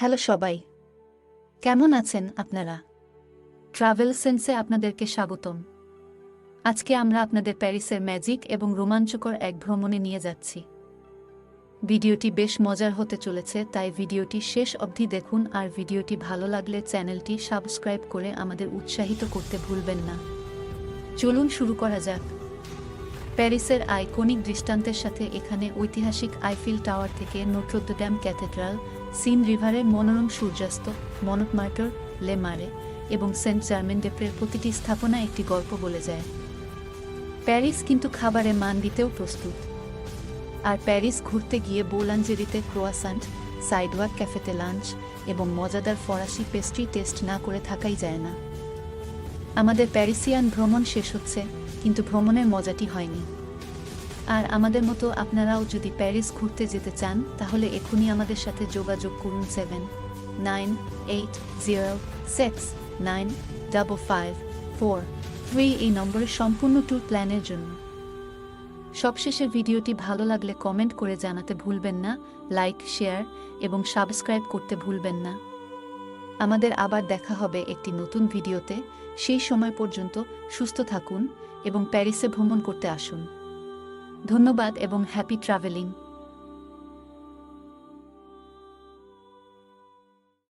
Hello সবাই। কেমন আছেন আপনারা? ট্রাভেল সেন্সে আপনাদেরকে স্বাগতম। আজকে আমরা আপনাদের প্যারিসের ম্যাজিক এবং রোমাঞ্চকর এক ভ্রমণে নিয়ে যাচ্ছি। ভিডিওটি বেশ মজার হতে চলেছে, তাই ভিডিওটি শেষ অবধি দেখুন আর ভিডিওটি ভালো লাগলে চ্যানেলটি সাবস্ক্রাইব করে আমাদের উৎসাহিত করতে ভুলবেন না। চলুন শুরু করা যাক। প্যারিসের আইকনিক দৃষ্টান্তের সাথে এখানে ঐতিহাসিক আইফিল টাওয়ার থেকে নোট্রোদ্যাম ক্যাথেড্রাল সিন রিভারের মনোরম সূর্যাস্ত মনটমার্টর লে মারে এবং সেন্ট জার্মেন ডেপ্রের প্রতিটি স্থাপনা একটি গল্প বলে যায়। প্যারিস কিন্তু খাবারে মান দিতেও প্রস্তুত। আর প্যারিস ঘুরতে গিয়ে বোলাঞ্জেরিতে ক্রোয়াসান্ট সাইডওয়াক ক্যাফেতে লাঞ্চ এবং মজাদার ফরাসি পেস্ট্রি টেস্ট না করে থাকাই যায় না। আমাদের প্যারিসিয়ান ভ্রমণ শেষ হচ্ছে, কিন্তু ভ্রমণের মজাটি হয়নি। আর আমাদের মতো আপনারাও যদি প্যারিস ঘুরতে যেতে চান, তাহলে এখনই আমাদের সাথে যোগাযোগ করুন seven nine eight zero six nine double five four three এই নম্বরে সম্পূর্ণ ট্যুর প্ল্যানের জন্য। সবশেষে ভিডিওটি ভালো লাগলে কমেন্ট করে জানাতে ভুলবেন না, লাইক, শেয়ার এবং সাবস্ক্রাইব করতে ভুলবেন না। আমাদের আবার দেখা হবে একটি নতুন ভিডিওতে। সেই সময় পর্যন্ত সুস্থ থাকুন এবং প্যারিসে ভ্রমণ করতে আসুন। ধন্যবাদ এবং হ্যাপি ট্রাভেলিং।